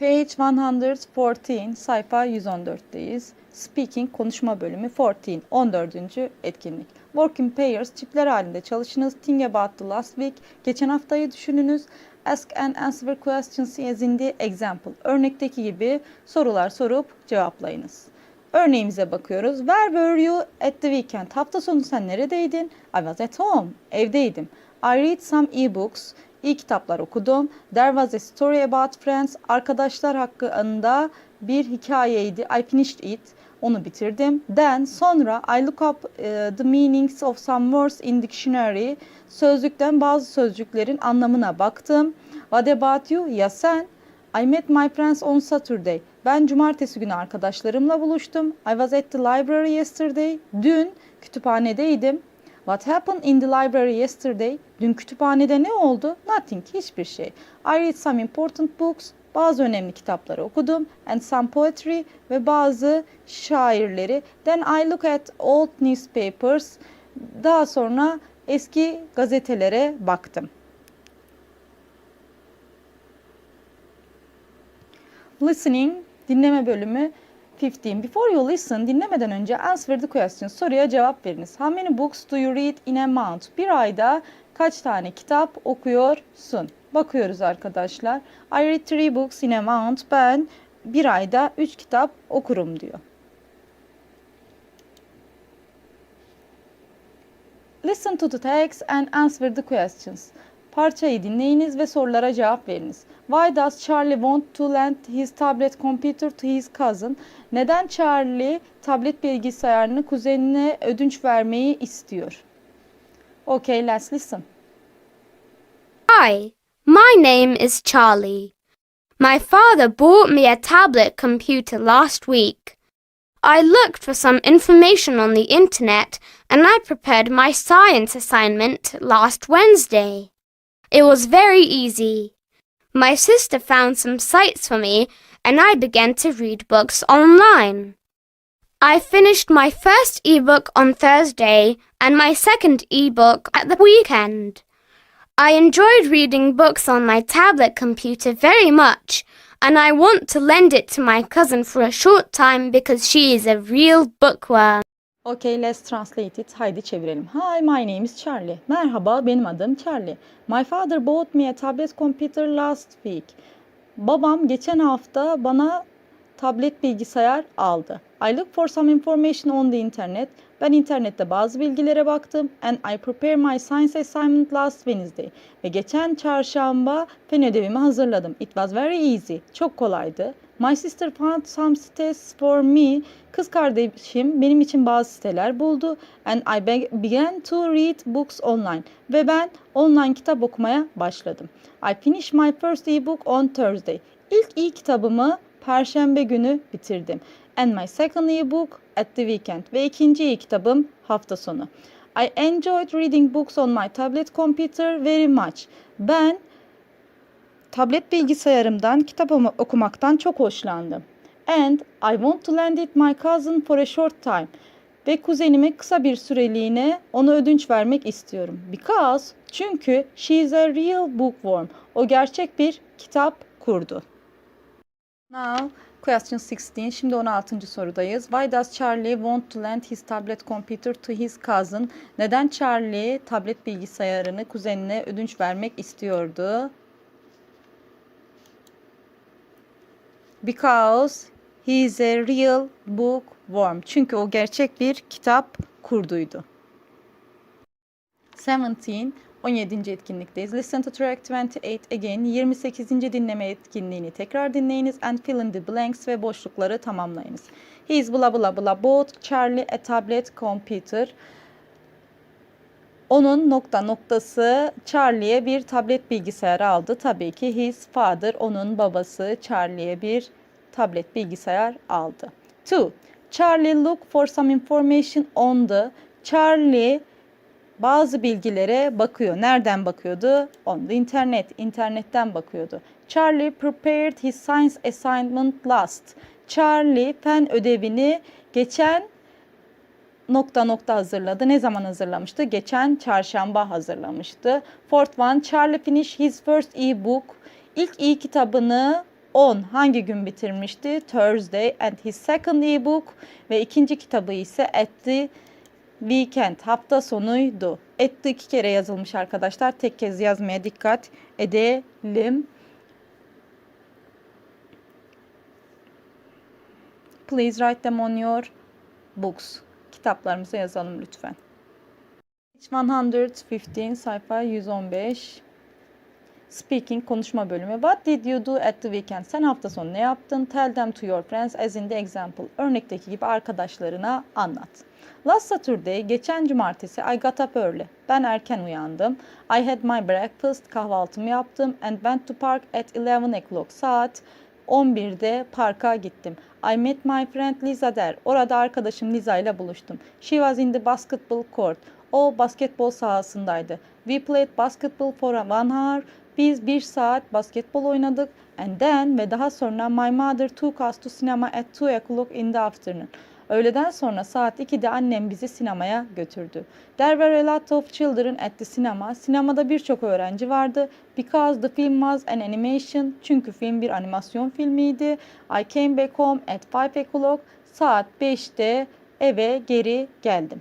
Page 114, sayfa 114'teyiz. Speaking, konuşma bölümü 14, 14. etkinlik. Work in pairs, çiftler halinde çalışınız. Think about the last week, geçen haftayı düşününüz. Ask and answer questions as in the example. Örnekteki gibi sorular sorup cevaplayınız. Örneğimize bakıyoruz. Where were you at the weekend? Hafta sonu sen neredeydin? I was at home. Evdeydim. I read some e-books. İyi kitaplar okudum. There was a story about friends. Arkadaşlar hakkında bir hikayeydi. I finished it. Onu bitirdim. Then sonra I look up uh, the meanings of some words in dictionary. Sözlükten bazı sözcüklerin anlamına baktım. What about you? Ya sen? I met my friends on Saturday. Ben cumartesi günü arkadaşlarımla buluştum. I was at the library yesterday. Dün kütüphanedeydim. What happened in the library yesterday? Dün kütüphanede ne oldu? Nothing, hiçbir şey. I read some important books. Bazı önemli kitapları okudum. And some poetry ve bazı şairleri. Then I look at old newspapers. Daha sonra eski gazetelere baktım. Listening, dinleme bölümü 15. Before you listen, dinlemeden önce answer the question, soruya cevap veriniz. How many books do you read in a month? Bir ayda kaç tane kitap okuyorsun? Bakıyoruz arkadaşlar. I read three books in a month. Ben bir ayda üç kitap okurum diyor. Listen to the text and answer the questions. Parçayı dinleyiniz ve sorulara cevap veriniz. Why does Charlie want to lend his tablet computer to his cousin? Neden Charlie tablet bilgisayarını kuzenine ödünç vermeyi istiyor? Okay, let's listen. Hi, my name is Charlie. My father bought me a tablet computer last week. I looked for some information on the internet and I prepared my science assignment last Wednesday. It was very easy. My sister found some sites for me and I began to read books online. I finished my first ebook on Thursday and my second ebook at the weekend. I enjoyed reading books on my tablet computer very much, and I want to lend it to my cousin for a short time because she is a real bookworm. Okay, let's translate it. Haydi çevirelim. Hi, my name is Charlie. Merhaba, benim adım Charlie. My father bought me a tablet computer last week. Babam geçen hafta bana tablet bilgisayar aldı. I look for some information on the internet. Ben internette bazı bilgilere baktım. And I prepare my science assignment last Wednesday. Ve geçen çarşamba fen ödevimi hazırladım. It was very easy. Çok kolaydı. My sister found some sites for me. Kız kardeşim benim için bazı siteler buldu. And I be- began to read books online. Ve ben online kitap okumaya başladım. I finished my first ebook on Thursday. İlk iyi kitabımı Perşembe günü bitirdim. And my second ebook at the weekend. Ve ikinci iyi kitabım hafta sonu. I enjoyed reading books on my tablet computer very much. Ben tablet bilgisayarımdan kitap okumaktan çok hoşlandım. And I want to lend it my cousin for a short time. Ve kuzenime kısa bir süreliğine onu ödünç vermek istiyorum. Because çünkü she is a real bookworm. O gerçek bir kitap kurdu. Now question 16. Şimdi 16. sorudayız. Why does Charlie want to lend his tablet computer to his cousin? Neden Charlie tablet bilgisayarını kuzenine ödünç vermek istiyordu? Because he is a real bookworm. Çünkü o gerçek bir kitap kurduydu. 17. 17. etkinlikteyiz. Listen to track 28 again. 28. dinleme etkinliğini tekrar dinleyiniz. And fill in the blanks ve boşlukları tamamlayınız. He is blah blah blah bought Charlie a tablet computer. Onun nokta noktası Charlie'ye bir tablet bilgisayarı aldı. Tabii ki his father, onun babası Charlie'ye bir tablet bilgisayar aldı. 2. Charlie look for some information on the Charlie bazı bilgilere bakıyor. Nereden bakıyordu? On the internet. İnternetten bakıyordu. Charlie prepared his science assignment last. Charlie fen ödevini geçen nokta nokta hazırladı. Ne zaman hazırlamıştı? Geçen çarşamba hazırlamıştı. Fourth one, Charlie finished his first e-book. İlk e kitabını on hangi gün bitirmişti? Thursday and his second ebook ve ikinci kitabı ise at the weekend hafta sonuydu. The iki kere yazılmış arkadaşlar. Tek kez yazmaya dikkat edelim. Please write them on your books. Kitaplarımıza yazalım lütfen. Page 115 sayfa 115. Speaking konuşma bölümü. What did you do at the weekend? Sen hafta sonu ne yaptın? Tell them to your friends as in the example. Örnekteki gibi arkadaşlarına anlat. Last Saturday, geçen cumartesi I got up early. Ben erken uyandım. I had my breakfast, kahvaltımı yaptım and went to park at 11 o'clock. Saat 11'de parka gittim. I met my friend Lisa there. Orada arkadaşım Lisa ile buluştum. She was in the basketball court. O basketbol sahasındaydı. We played basketball for one hour. Biz bir saat basketbol oynadık. And then ve daha sonra my mother took us to cinema at 2 o'clock in the afternoon. Öğleden sonra saat 2'de annem bizi sinemaya götürdü. There were a lot of children at the cinema. Sinemada birçok öğrenci vardı. Because the film was an animation. Çünkü film bir animasyon filmiydi. I came back home at 5 o'clock. Saat 5'te eve geri geldim.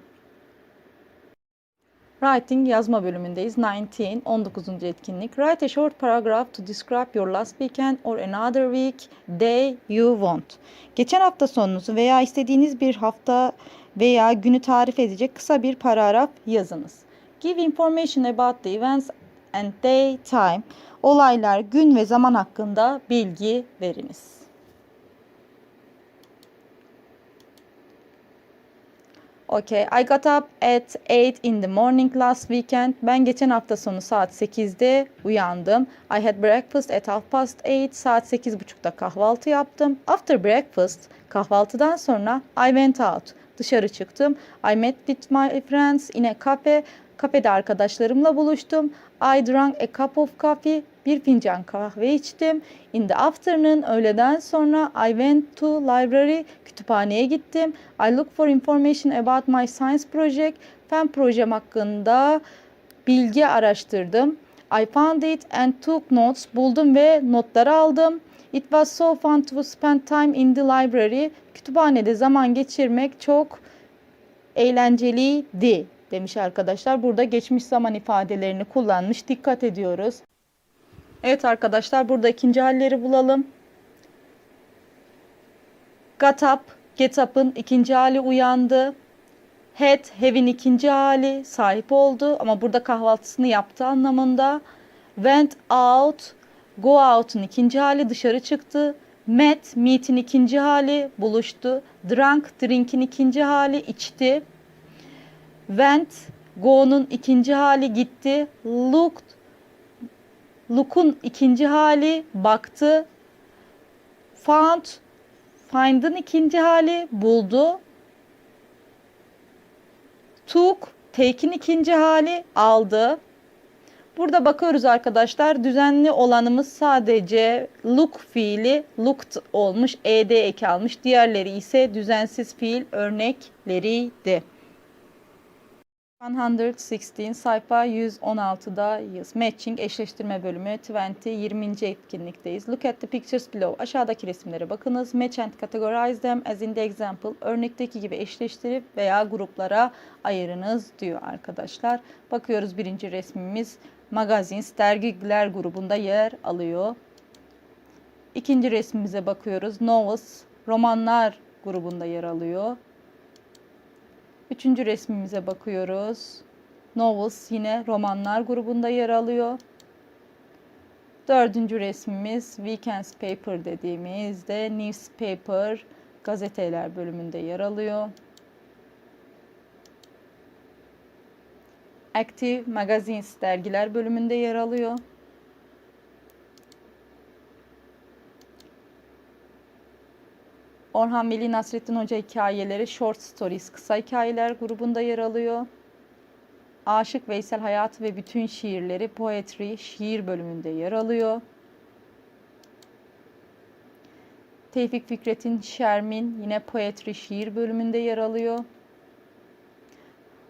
Writing yazma bölümündeyiz. 19, 19. etkinlik. Write a short paragraph to describe your last weekend or another week, day you want. Geçen hafta sonunuzu veya istediğiniz bir hafta veya günü tarif edecek kısa bir paragraf yazınız. Give information about the events and day, time. Olaylar, gün ve zaman hakkında bilgi veriniz. Okay, I got up at 8 in the morning last weekend. Ben geçen hafta sonu saat 8'de uyandım. I had breakfast at half past 8. Saat 8.30'da kahvaltı yaptım. After breakfast, kahvaltıdan sonra I went out. Dışarı çıktım. I met with my friends in a cafe. Kafede arkadaşlarımla buluştum. I drank a cup of coffee. Bir fincan kahve içtim. In the afternoon, öğleden sonra I went to library. Kütüphaneye gittim. I look for information about my science project. Fen projem hakkında bilgi araştırdım. I found it and took notes. Buldum ve notları aldım. It was so fun to spend time in the library. Kütüphanede zaman geçirmek çok eğlenceliydi demiş arkadaşlar. Burada geçmiş zaman ifadelerini kullanmış. Dikkat ediyoruz. Evet arkadaşlar burada ikinci halleri bulalım. Got up, get up'ın ikinci hali uyandı. Had, have'in ikinci hali sahip oldu ama burada kahvaltısını yaptı anlamında. Went out, go out'un ikinci hali dışarı çıktı. Met, meet'in ikinci hali buluştu. Drank, drink'in ikinci hali içti. Went, go'nun ikinci hali gitti. Looked, look'un ikinci hali baktı. Found, find'ın ikinci hali buldu. Took, take'in ikinci hali aldı. Burada bakıyoruz arkadaşlar. Düzenli olanımız sadece look fiili looked olmuş. ed eki almış. Diğerleri ise düzensiz fiil örnekleriydi. 116 sayfa 116'dayız. Matching eşleştirme bölümü 20 20. etkinlikteyiz. Look at the pictures below. Aşağıdaki resimlere bakınız. Match and categorize them as in the example. Örnekteki gibi eşleştirip veya gruplara ayırınız diyor arkadaşlar. Bakıyoruz birinci resmimiz magazines dergiler grubunda yer alıyor. İkinci resmimize bakıyoruz. Novels romanlar grubunda yer alıyor. Üçüncü resmimize bakıyoruz. Novels yine romanlar grubunda yer alıyor. Dördüncü resmimiz Weekends Paper dediğimizde Newspaper gazeteler bölümünde yer alıyor. Active Magazines dergiler bölümünde yer alıyor. Orhan Veli Nasrettin Hoca hikayeleri Short Stories kısa hikayeler grubunda yer alıyor. Aşık Veysel Hayatı ve bütün şiirleri Poetry şiir bölümünde yer alıyor. Tevfik Fikret'in Şermin yine Poetry şiir bölümünde yer alıyor.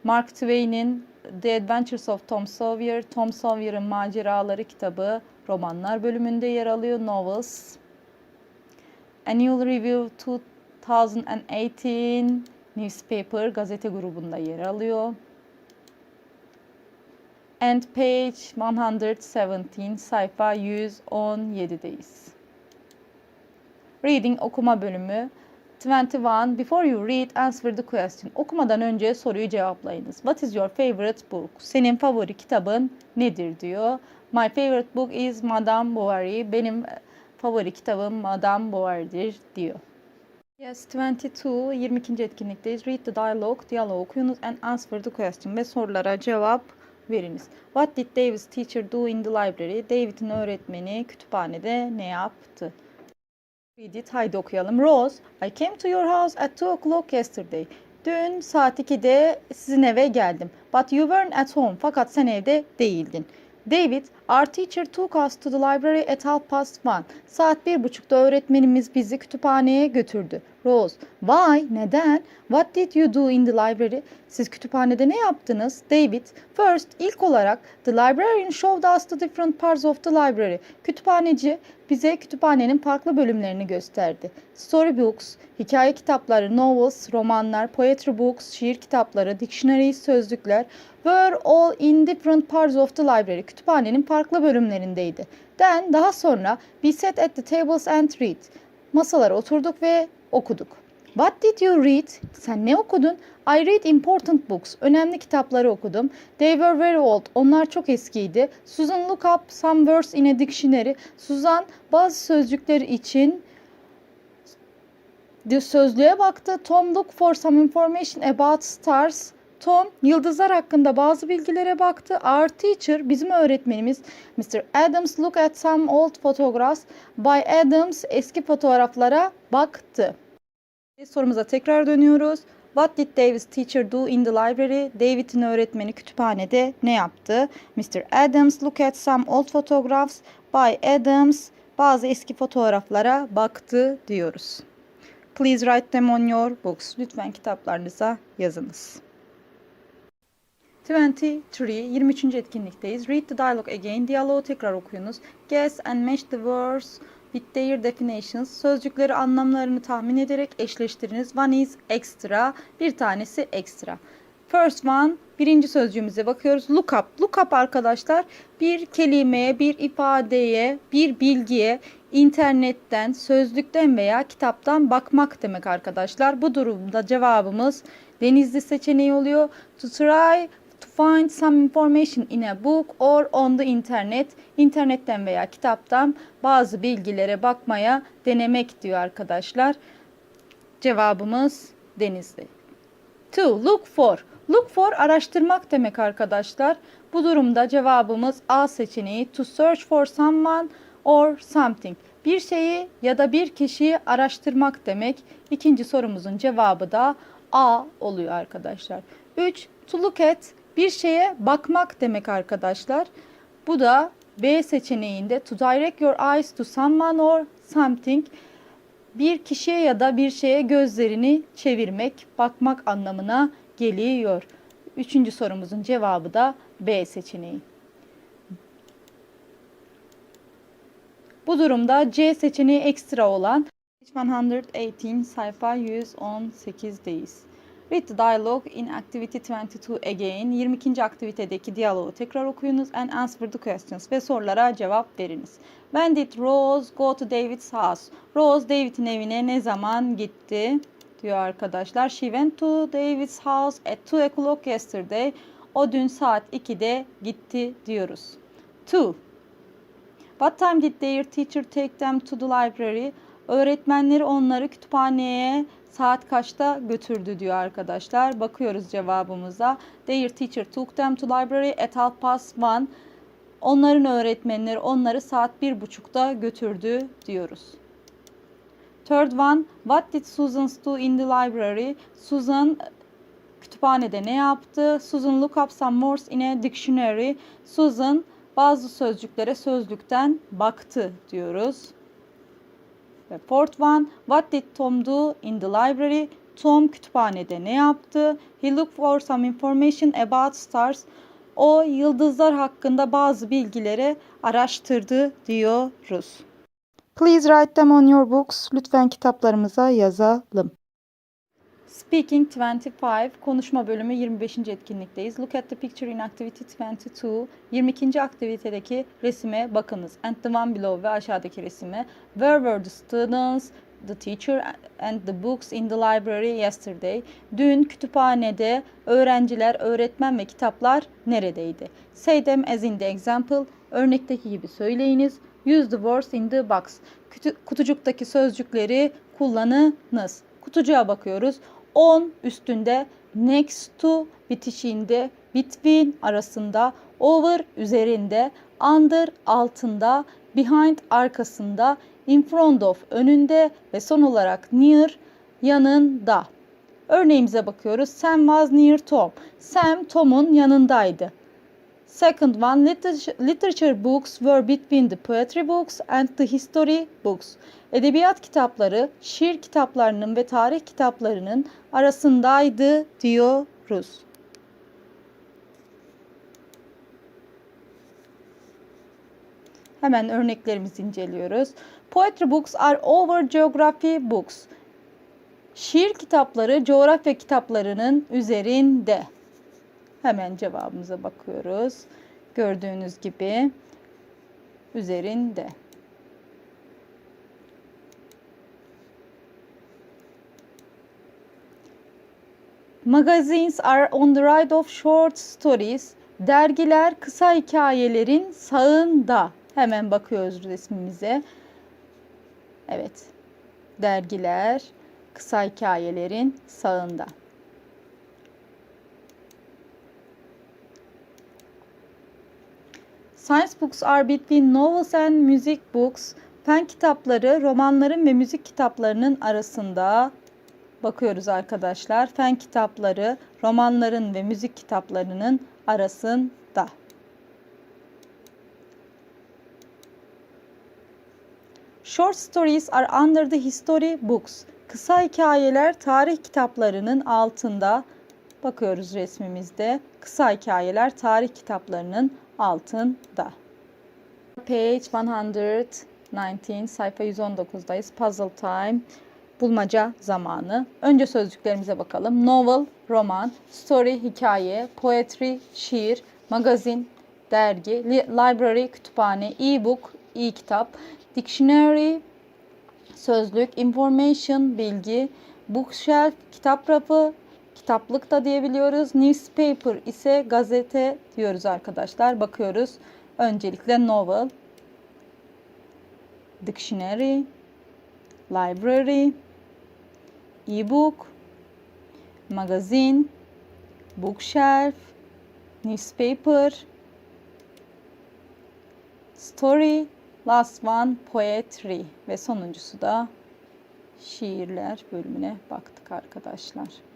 Mark Twain'in The Adventures of Tom Sawyer, Tom Sawyer'ın maceraları kitabı romanlar bölümünde yer alıyor. Novels. Annual Review 2018 Newspaper gazete grubunda yer alıyor. And page 117 sayfa 117'deyiz. Reading okuma bölümü 21 Before you read answer the question. Okumadan önce soruyu cevaplayınız. What is your favorite book? Senin favori kitabın nedir diyor. My favorite book is Madame Bovary. Benim favori kitabım Madame Bovary'dir diyor. Yes, 22, 22. etkinlikteyiz. Read the dialogue, diyaloğu okuyunuz and answer the question ve sorulara cevap veriniz. What did David's teacher do in the library? David'in öğretmeni kütüphanede ne yaptı? Read it, haydi okuyalım. Rose, I came to your house at 2 o'clock yesterday. Dün saat 2'de sizin eve geldim. But you weren't at home. Fakat sen evde değildin. David, our teacher took us to the library at half past one. Saat bir buçukta öğretmenimiz bizi kütüphaneye götürdü. Rose, why? Neden? What did you do in the library? Siz kütüphanede ne yaptınız? David, first, ilk olarak, the librarian showed us the different parts of the library. Kütüphaneci bize kütüphanenin farklı bölümlerini gösterdi. Storybooks, hikaye kitapları, novels, romanlar, poetry books, şiir kitapları, dictionaries, sözlükler were all in different parts of the library. Kütüphanenin farklı bölümlerindeydi. Then daha sonra we sat at the tables and read. Masalara oturduk ve okuduk. What did you read? Sen ne okudun? I read important books. Önemli kitapları okudum. They were very old. Onlar çok eskiydi. Susan look up some words in a dictionary. Susan bazı sözcükler için sözlüğe baktı. Tom look for some information about stars. Tom yıldızlar hakkında bazı bilgilere baktı. Our teacher bizim öğretmenimiz Mr. Adams look at some old photographs. By Adams eski fotoğraflara baktı. Sorumuza tekrar dönüyoruz. What did David's teacher do in the library? David'in öğretmeni kütüphanede ne yaptı? Mr. Adams look at some old photographs. By Adams bazı eski fotoğraflara baktı diyoruz. Please write them on your books. Lütfen kitaplarınıza yazınız. 23. 23. etkinlikteyiz. Read the dialogue again. Diyaloğu tekrar okuyunuz. Guess and match the words with their definitions. Sözcükleri anlamlarını tahmin ederek eşleştiriniz. One is extra. Bir tanesi extra. First one. Birinci sözcüğümüze bakıyoruz. Look up. Look up arkadaşlar. Bir kelimeye, bir ifadeye, bir bilgiye internetten, sözlükten veya kitaptan bakmak demek arkadaşlar. Bu durumda cevabımız denizli seçeneği oluyor. To try to find some information in a book or on the internet. İnternetten veya kitaptan bazı bilgilere bakmaya denemek diyor arkadaşlar. Cevabımız denizli. To look for. Look for araştırmak demek arkadaşlar. Bu durumda cevabımız A seçeneği. To search for someone or something. Bir şeyi ya da bir kişiyi araştırmak demek. İkinci sorumuzun cevabı da A oluyor arkadaşlar. 3. To look at bir şeye bakmak demek arkadaşlar. Bu da B seçeneğinde to direct your eyes to someone or something bir kişiye ya da bir şeye gözlerini çevirmek, bakmak anlamına geliyor. Üçüncü sorumuzun cevabı da B seçeneği. Bu durumda C seçeneği ekstra olan 118 sayfa 118'deyiz. Read the dialogue in activity 22 again. 22. aktivitedeki diyaloğu tekrar okuyunuz and answer the questions ve sorulara cevap veriniz. When did Rose go to David's house? Rose David'in evine ne zaman gitti? diyor arkadaşlar. She went to David's house at 2 o'clock yesterday. O dün saat 2'de gitti diyoruz. 2. What time did their teacher take them to the library? Öğretmenleri onları kütüphaneye saat kaçta götürdü diyor arkadaşlar. Bakıyoruz cevabımıza. Their teacher took them to library at half past one. Onların öğretmenleri onları saat bir buçukta götürdü diyoruz. Third one, what did Susan do in the library? Susan kütüphanede ne yaptı? Susan look up some words in a dictionary. Susan bazı sözcüklere sözlükten baktı diyoruz. Ve fourth one, what did Tom do in the library? Tom kütüphanede ne yaptı? He looked for some information about stars. O yıldızlar hakkında bazı bilgileri araştırdı diyoruz. Please write them on your books. Lütfen kitaplarımıza yazalım. Speaking 25 konuşma bölümü 25. etkinlikteyiz. Look at the picture in activity 22. 22. aktivitedeki resime bakınız. And the one below ve aşağıdaki resime. Where were the students, the teacher and the books in the library yesterday? Dün kütüphanede öğrenciler, öğretmen ve kitaplar neredeydi? Say them as in the example. Örnekteki gibi söyleyiniz. Use the words in the box. Kutucuktaki sözcükleri kullanınız. Kutucuğa bakıyoruz. On üstünde, next to bitişiğinde, between arasında, over üzerinde, under altında, behind arkasında, in front of önünde ve son olarak near yanında. Örneğimize bakıyoruz. Sam was near Tom. Sam Tom'un yanındaydı. Second one, literature, books were between the poetry books and the history books. Edebiyat kitapları, şiir kitaplarının ve tarih kitaplarının arasındaydı diyoruz. Hemen örneklerimizi inceliyoruz. Poetry books are over geography books. Şiir kitapları coğrafya kitaplarının üzerinde. Hemen cevabımıza bakıyoruz. Gördüğünüz gibi üzerinde. Magazines are on the right of short stories. Dergiler kısa hikayelerin sağında. Hemen bakıyoruz resmimize. Evet. Dergiler kısa hikayelerin sağında. Science books are between novels and music books. Fen kitapları romanların ve müzik kitaplarının arasında bakıyoruz arkadaşlar. Fen kitapları romanların ve müzik kitaplarının arasında. Short stories are under the history books. Kısa hikayeler tarih kitaplarının altında. Bakıyoruz resmimizde. Kısa hikayeler tarih kitaplarının altında. Page 119, sayfa 119'dayız. Puzzle time, bulmaca zamanı. Önce sözcüklerimize bakalım. Novel, roman, story, hikaye, poetry, şiir, magazin, dergi, li- library, kütüphane, e-book, e-kitap, dictionary, sözlük, information, bilgi, bookshelf, kitap rafı, kitaplık da diyebiliyoruz. Newspaper ise gazete diyoruz arkadaşlar. Bakıyoruz. Öncelikle novel, dictionary, library, e-book, magazin, bookshelf, newspaper, story, last one poetry ve sonuncusu da şiirler bölümüne baktık arkadaşlar.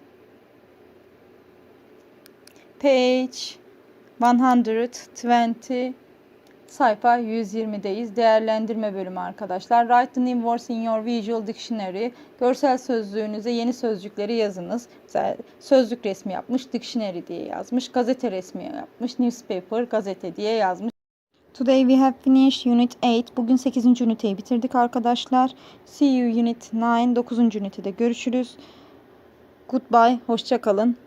Page 120 sayfa 120'deyiz. Değerlendirme bölümü arkadaşlar. Write the new words in your visual dictionary. Görsel sözlüğünüze yeni sözcükleri yazınız. Mesela sözlük resmi yapmış, dictionary diye yazmış. Gazete resmi yapmış, newspaper, gazete diye yazmış. Today we have finished Unit 8. Bugün 8. üniteyi bitirdik arkadaşlar. See you Unit 9. 9. ünitede görüşürüz. Goodbye, hoşça kalın.